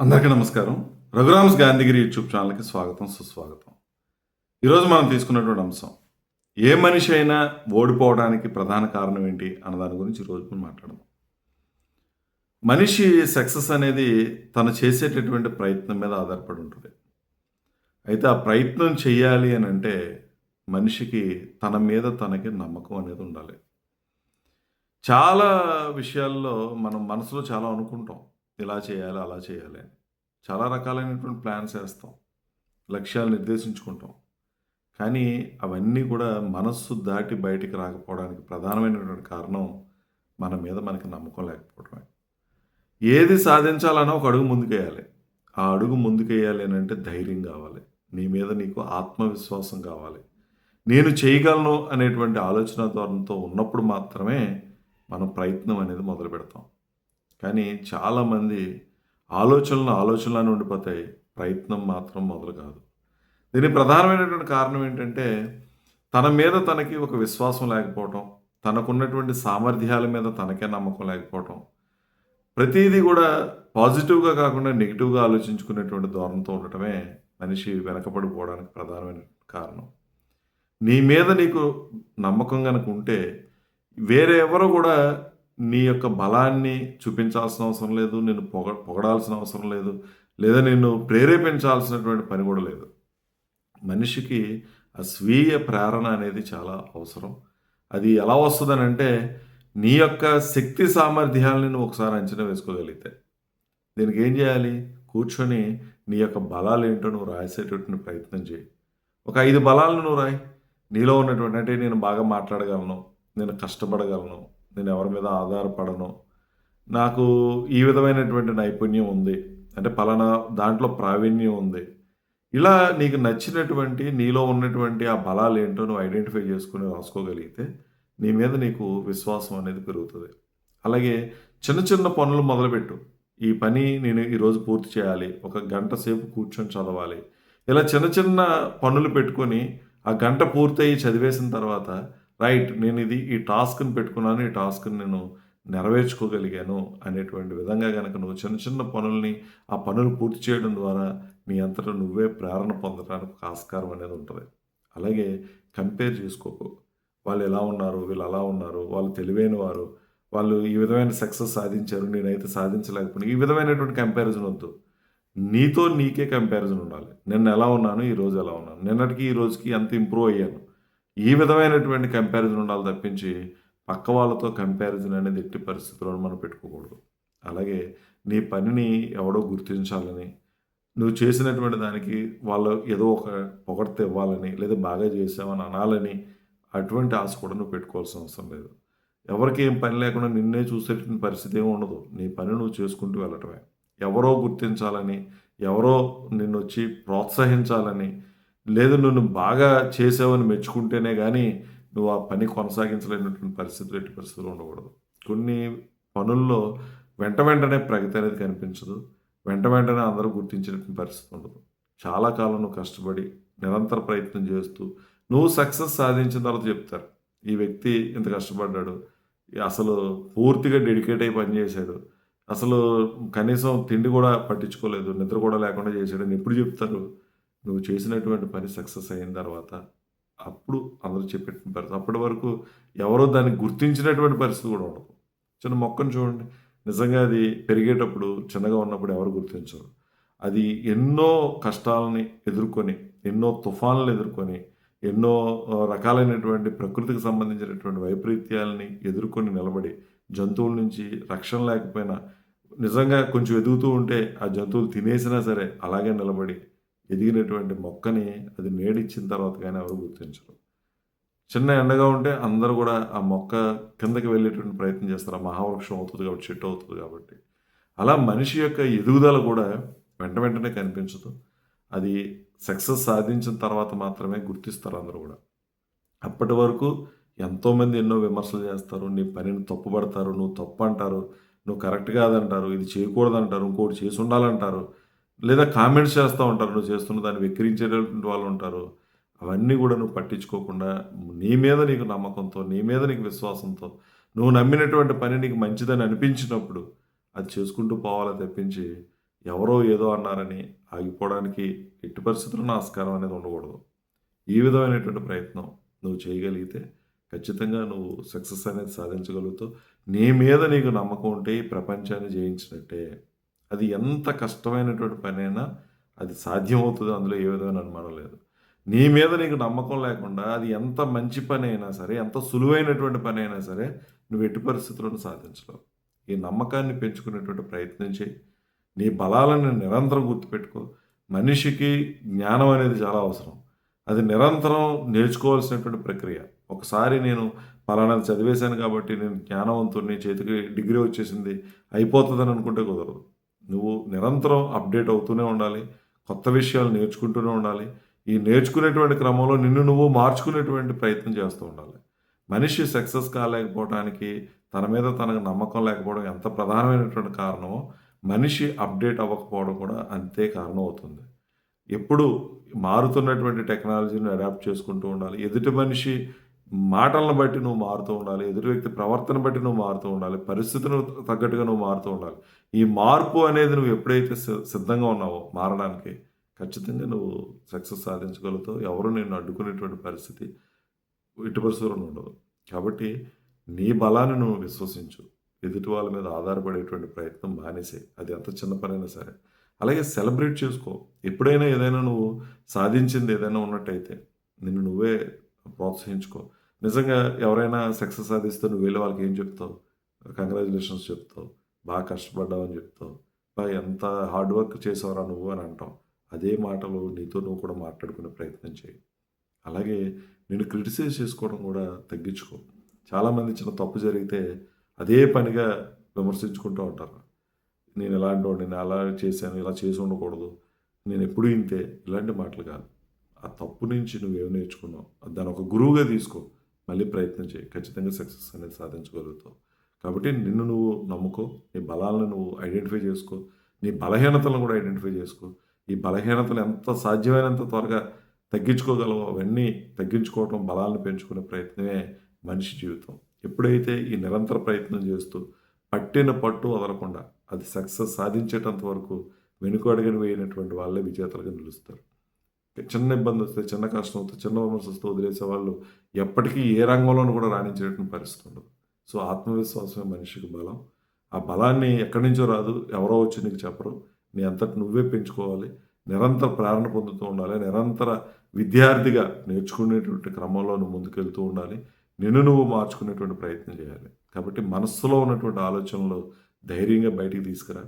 అందరికీ నమస్కారం. రఘురామ్స్ గాంధీగిరి యూట్యూబ్ ఛానల్కి స్వాగతం సుస్వాగతం. ఈరోజు మనం తీసుకున్నటువంటి అంశం ఏ మనిషి అయినా ఓడిపోవడానికి ప్రధాన కారణం ఏంటి అన్న దాని గురించి ఈరోజు మనం మాట్లాడదాం. మనిషి సక్సెస్ అనేది తను చేసేటటువంటి ప్రయత్నం మీద ఆధారపడి ఉంటుంది. అయితే ఆ ప్రయత్నం చేయాలి అని అంటే మనిషికి తన మీద తనకి నమ్మకం అనేది ఉండాలి. చాలా విషయాల్లో మనం మనసులో చాలా అనుకుంటాం. ఇలా చేయాలి అలా చేయాలి అని. చాలా రకాలైనటువంటి ప్లాన్స్ వేస్తాం లక్ష్యాలు నిర్దేశించుకుంటాం. కానీ అవన్నీ కూడా మనస్సు దాటి బయటికి రాకపోవడానికి ప్రధానమైనటువంటి కారణం మన మీద మనకి నమ్మకం లేకపోవడమే. ఏది సాధించాలన్నా ఒక అడుగు ముందుకేయాలి. ఆ అడుగు ముందుకేయాలి అని అంటే ధైర్యం కావాలి. నీ మీద నీకు ఆత్మవిశ్వాసం కావాలి. నేను చేయగలను అనేటువంటి ఆలోచన ధోరణితో ఉన్నప్పుడు మాత్రమే మనం ప్రయత్నం అనేది మొదలు పెడతాం కానీ చాలామంది ఆలోచనలు ఆలోచనలను ఉండిపోతాయి. ప్రయత్నం మాత్రం మొదలు కాదు. దీనికి ప్రధానమైనటువంటి కారణం ఏంటంటే తన మీద తనకి ఒక విశ్వాసం లేకపోవటం తనకున్నటువంటి సామర్థ్యాల మీద తనకే నమ్మకం లేకపోవటం ప్రతిదీ కూడా పాజిటివ్గా కాకుండా నెగిటివ్గా ఆలోచించుకునేటువంటి ధోరణితో ఉండటమే మనిషి వెనకపడిపోవడానికి ప్రధానమైన కారణం. నీ మీద నీకు నమ్మకం కనుక ఉంటే వేరే ఎవరు కూడా నీ యొక్క బలాన్ని చూపించాల్సిన అవసరం లేదు నేను పొగ పొగడాల్సిన అవసరం లేదు లేదా నిన్ను ప్రేరేపించాల్సినటువంటి పని కూడా లేదు. మనిషికి ఆ స్వీయ ప్రేరణ అనేది చాలా అవసరం. అది ఎలా వస్తుందని అంటే నీ యొక్క శక్తి సామర్థ్యాలని నువ్వు ఒకసారి అంచనా వేసుకోగలిగితే. దీనికి ఏం చేయాలి? కూర్చొని నీ యొక్క బలాలు ఏంటో నువ్వు రాసేటటువంటి ప్రయత్నం చేయి. ఒక ఐదు బలాలను నువ్వు రాయి. నీలో ఉన్నటువంటి అంటే నేను బాగా మాట్లాడగలను నేను కష్టపడగలను నేను ఎవరి మీద ఆధారపడను. నాకు ఈ విధమైనటువంటి నైపుణ్యం ఉంది. అంటే పలానా దాంట్లో ప్రావీణ్యం ఉంది. ఇలా నీకు నచ్చినటువంటి నీలో ఉన్నటువంటి ఆ బలాలు ఏంటో నువ్వు ఐడెంటిఫై చేసుకుని రాసుకోగలిగితే నీ మీద నీకు విశ్వాసం అనేది పెరుగుతుంది. అలాగే చిన్న చిన్న పనులు మొదలుపెట్టు. ఈ పని నేను ఈరోజు పూర్తి చేయాలి. ఒక గంట సేపు కూర్చొని చదవాలి. ఇలా చిన్న చిన్న పనులు పెట్టుకొని ఆ గంట పూర్తయి చదివేసిన తర్వాత రైట్ నేను ఇది ఈ టాస్క్ని పెట్టుకున్నాను ఈ టాస్క్ని నేను నెరవేర్చుకోగలిగాను అనేటువంటి విధంగా కనుక నువ్వు చిన్న చిన్న పనుల్ని ఆ పనులు పూర్తి చేయడం ద్వారా నీ అంతటా నువ్వే ప్రేరణ పొందడానికి ఒక ఆస్కారం అనేది ఉంటుంది. అలాగే కంపేర్ చేసుకోకు. వాళ్ళు ఎలా ఉన్నారు వీళ్ళు అలా ఉన్నారు వాళ్ళు తెలివైన వారు వాళ్ళు ఈ విధమైన సక్సెస్ సాధించారు నేనైతే సాధించలేకపోయినా ఈ విధమైనటువంటి కంపారిజన్ వద్దు. నీతో నీకే కంపారిజన్ ఉండాలి. నిన్న ఎలా ఉన్నాను ఈ రోజు ఎలా ఉన్నాను నిన్నటికి ఈ రోజుకి ఎంత ఇంప్రూవ్ అయ్యాను. ఈ విధమైనటువంటి కంపారిజన్ ఉండాలి తప్పించి పక్క వాళ్ళతో కంపారిజన్ అనేది ఎట్టి పరిస్థితుల్లో మనం పెట్టుకోకూడదు. అలాగే నీ పనిని ఎవడో గుర్తించాలని నువ్వు చేసినటువంటి దానికి వాళ్ళు ఏదో ఒక పొగడ్త ఇవ్వాలని లేదా బాగా చేసావని అనాలని అటువంటి ఆశ కూడా నువ్వు పెట్టుకోవాల్సిన అవసరం లేదు. ఎవరికి ఏం పని లేకుండా నిన్నే చూసేటువంటి పరిస్థితి ఏమి ఉండదు. నీ పని నువ్వు చేసుకుంటూ వెళ్ళటమే. ఎవరో గుర్తించాలని ఎవరో నిన్ను వచ్చి ప్రోత్సహించాలని లేదు నువ్వు బాగా చేసావని మెచ్చుకుంటేనే కానీ నువ్వు ఆ పని కొనసాగించలేనటువంటి పరిస్థితులు ఎట్టి పరిస్థితులు ఉండకూడదు. కొన్ని పనుల్లో వెంట వెంటనే ప్రగతి అనేది కనిపించదు. వెంట వెంటనే అందరూ గుర్తించినటువంటి పరిస్థితి ఉండదు. చాలా కాలం నువ్వు కష్టపడి నిరంతర ప్రయత్నం చేస్తూ నువ్వు సక్సెస్ సాధించిన తర్వాత చెప్తారు. ఈ వ్యక్తి ఇంత కష్టపడ్డాడు అసలు పూర్తిగా డెడికేట్ అయి పనిచేశాడు అసలు కనీసం తిండి కూడా పట్టించుకోలేదు నిద్ర కూడా లేకుండా చేశాడని ఎప్పుడు చెప్తారు? నువ్వు చేసినటువంటి పని సక్సెస్ అయిన తర్వాత అప్పుడు అందరూ చెప్పేటువంటి పరిస్థితి. అప్పటి వరకు ఎవరో దాన్ని గుర్తించినటువంటి పరిస్థితి కూడా ఉండదు. చిన్న మొక్కను చూడండి. నిజంగా అది పెరిగేటప్పుడు చిన్నగా ఉన్నప్పుడు ఎవరు గుర్తించరు. అది ఎన్నో కష్టాలని ఎదుర్కొని ఎన్నో తుఫాన్లు ఎదుర్కొని ఎన్నో రకాలైనటువంటి ప్రకృతికి సంబంధించినటువంటి వైపరీత్యాలని ఎదుర్కొని నిలబడి జంతువుల నుంచి రక్షణ లేకపోయినా నిజంగా కొంచెం ఎదుగుతూ ఉంటే ఆ జంతువులు తినేసినా సరే అలాగే నిలబడి ఎదిగినటువంటి మొక్కని అది నేడిచ్చిన తర్వాత కానీ ఎవరు గుర్తించరు. చిన్న ఎండగా ఉంటే అందరూ కూడా ఆ మొక్క కిందకి వెళ్ళేటువంటి ప్రయత్నం చేస్తారు. ఆ మహావృక్షం అవుతుంది కాబట్టి చెట్టు అవుతుంది కాబట్టి. అలా మనిషి యొక్క ఎదుగుదల కూడా వెంట వెంటనే కనిపించదు. అది సక్సెస్ సాధించిన తర్వాత మాత్రమే గుర్తిస్తారు అందరూ కూడా. అప్పటి వరకు ఎంతోమంది ఎన్నో విమర్శలు చేస్తారు. నీ పనిని తప్పుపడతారు నువ్వు తప్పు అంటారు నువ్వు కరెక్ట్ కాదంటారు ఇది చేయకూడదంటారు ఇంకోటి చేసి ఉండాలంటారు. లేదా కామెంట్స్ చేస్తూ ఉంటారు నువ్వు చేస్తున్న దాన్ని వెక్కిరించేటటువంటి వాళ్ళు ఉంటారు. అవన్నీ కూడా నువ్వు పట్టించుకోకుండా నీ మీద నీకు నమ్మకంతో నీ మీద నీకు విశ్వాసంతో నువ్వు నమ్మినటువంటి పని నీకు మంచిదని అనిపించినప్పుడు అది చేసుకుంటూ పోవాలని తెప్పించి ఎవరో ఏదో అన్నారని ఆగిపోవడానికి ఎట్టి పరిస్థితుల్లో ఆస్కారం అనేది ఉండకూడదు. ఈ విధమైనటువంటి ప్రయత్నం నువ్వు చేయగలిగితే ఖచ్చితంగా నువ్వు సక్సెస్ అనేది సాధించగలుగుతావు. నీ మీద నీకు నమ్మకం ఉంటే ఈ ప్రపంచాన్ని జయించినట్టే. అది ఎంత కష్టమైనటువంటి పనైనా అది సాధ్యమవుతుంది. అందులో ఏ విధమైన అనుమానం లేదు. నీ మీద నీకు నమ్మకం లేకుండా అది ఎంత మంచి పని అయినా సరే ఎంత సులువైనటువంటి పని అయినా సరే నువ్వు ఎట్టి పరిస్థితులను సాధించలేవు. ఈ నమ్మకాన్ని పెంచుకునేటువంటి ప్రయత్నం చేయి. నీ బలాలను నిరంతరం గుర్తుపెట్టుకో. మనిషికి జ్ఞానం అనేది చాలా అవసరం. అది నిరంతరం నేర్చుకోవాల్సినటువంటి ప్రక్రియ. ఒకసారి నేను పలానాది చదివేశాను కాబట్టి నేను జ్ఞానవంతుడిని చేతికి డిగ్రీ వచ్చేసింది అయిపోతుందని అనుకుంటే కుదరదు. నువ్వు నిరంతరం అప్డేట్ అవుతూనే ఉండాలి కొత్త విషయాలు నేర్చుకుంటూనే ఉండాలి. ఈ నేర్చుకునేటువంటి క్రమంలో నిన్ను నువ్వు మార్చుకునేటువంటి ప్రయత్నం చేస్తూ ఉండాలి. మనిషి సక్సెస్ కాలేకపోవడానికి తన మీద తనకు నమ్మకం లేకపోవడం ఎంత ప్రధానమైనటువంటి కారణమో మనిషి అప్డేట్ అవ్వకపోవడం కూడా అంతే కారణం అవుతుంది. ఎప్పుడు మారుతున్నటువంటి టెక్నాలజీని అడాప్ట్ చేసుకుంటూ ఉండాలి. ఎదుటి మనిషి మాటలను బట్టి నువ్వు మారుతూ ఉండాలి ఎదుటి వ్యక్తి ప్రవర్తన బట్టి నువ్వు మారుతూ ఉండాలి పరిస్థితులకు తగ్గట్టుగా నువ్వు మారుతూ ఉండాలి. ఈ మార్పు అనేది నువ్వు ఎప్పుడైతే సిద్ధంగా ఉన్నావో మారడానికి ఖచ్చితంగా నువ్వు సక్సెస్ సాధించగలుగుతావు. ఎవరు నిన్ను అడ్డుకునేటువంటి పరిస్థితి ఇటు పరిస్థితులు ఉండదు. కాబట్టి నీ బలాన్ని నువ్వు విశ్వసించు. ఎదుటి వాళ్ళ మీద ఆధారపడేటువంటి ప్రయత్నం మానేసే అది ఎంత చిన్న పనైనా సరే. అలాగే సెలబ్రేట్ చేసుకో. ఎప్పుడైనా ఏదైనా నువ్వు సాధించింది ఏదైనా ఉన్నట్టయితే నిన్ను నువ్వే ప్రోత్సహించుకో. నిజంగా ఎవరైనా సక్సెస్ సాధిస్తే నువ్వు వెళ్ళి వాళ్ళకి ఏం చెప్తావు? కంగ్రాచులేషన్స్ చెప్తావు. బాగా కష్టపడ్డావు అని చెప్తావు. బాగా ఎంత హార్డ్ వర్క్ చేసావురా నువ్వు అని అంటావు అదే మాటలు నీతో నువ్వు కూడా మాట్లాడుకునే ప్రయత్నం చేయి. అలాగే నేను క్రిటిసైజ్ చేసుకోవడం కూడా తగ్గించుకో. చాలామంది చిన్న తప్పు జరిగితే అదే పనిగా విమర్శించుకుంటూ ఉంటారు. నేను ఎలాంటి నేను అలా చేశాను. ఇలా చేసి ఉండకూడదు. నేను ఎప్పుడు ఇంతే. ఇలాంటి మాటలు కాదు. ఆ తప్పు నుంచి నువ్వేం నేర్చుకున్నావు? దాన్ని ఒక గురువుగా తీసుకో. మళ్ళీ ప్రయత్నం చేయి. ఖచ్చితంగా సక్సెస్ అనేది సాధించగలుగుతావు. కాబట్టి నిన్ను నువ్వు నమ్ముకో నీ బలాలను నువ్వు ఐడెంటిఫై చేసుకో నీ బలహీనతలను కూడా ఐడెంటిఫై చేసుకో. ఈ బలహీనతలు ఎంత సాధ్యమైనంత త్వరగా తగ్గించుకోగలవో అవన్నీ తగ్గించుకోవటం బలాలను పెంచుకునే ప్రయత్నమే మనిషి జీవితం. ఎప్పుడైతే ఈ నిరంతర ప్రయత్నం చేస్తూ పట్టిన పట్టు వదలకుండా అది సక్సెస్ సాధించేటంత వరకు వెనుకడుగని వేయనటువంటి వాళ్ళే విజేతలుగా నిలుస్తారు. చిన్న ఇబ్బంది వస్తే చిన్న కష్టం వస్తే చిన్న విమర్శ వస్తే వదిలేసే వాళ్ళు ఎప్పటికీ ఏ రంగంలోనూ కూడా రాణించేటువంటి పరిస్థితి ఉండదు సో ఆత్మవిశ్వాసమే మనిషికి బలం. ఆ బలాన్ని ఎక్కడి నుంచో రాదు ఎవరో వచ్చి నీకు చెప్పరు. నీ అంతటి నువ్వే పెంచుకోవాలి. నిరంతర ప్రేరణ పొందుతూ ఉండాలి. నిరంతర విద్యార్థిగా నేర్చుకునేటువంటి క్రమంలో నువ్వు ముందుకెళ్తూ ఉండాలి. నిన్ను నువ్వు మార్చుకునేటువంటి ప్రయత్నం చేయాలి. కాబట్టి మనస్సులో ఉన్నటువంటి ఆలోచనలు ధైర్యంగా బయటికి తీసుకురా.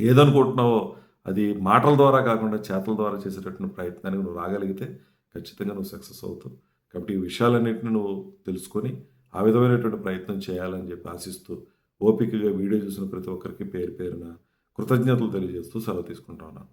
ఏదనుకుంటున్నావో అది మాటల ద్వారా కాకుండా చేతల ద్వారా చేసేటటువంటి ప్రయత్నానికి నువ్వు రాగలిగితే ఖచ్చితంగా నువ్వు సక్సెస్ అవుతావు. కాబట్టి ఈ విషయాలన్నింటినీ నువ్వు తెలుసుకొని ఆ విధమైనటువంటి ప్రయత్నం చేయాలని చెప్పి ఆశిస్తూ ఓపికగా వీడియో చూసిన ప్రతి ఒక్కరికి పేరు పేరున కృతజ్ఞతలు తెలియజేస్తూ సెలవు తీసుకుంటా ఉన్నాను.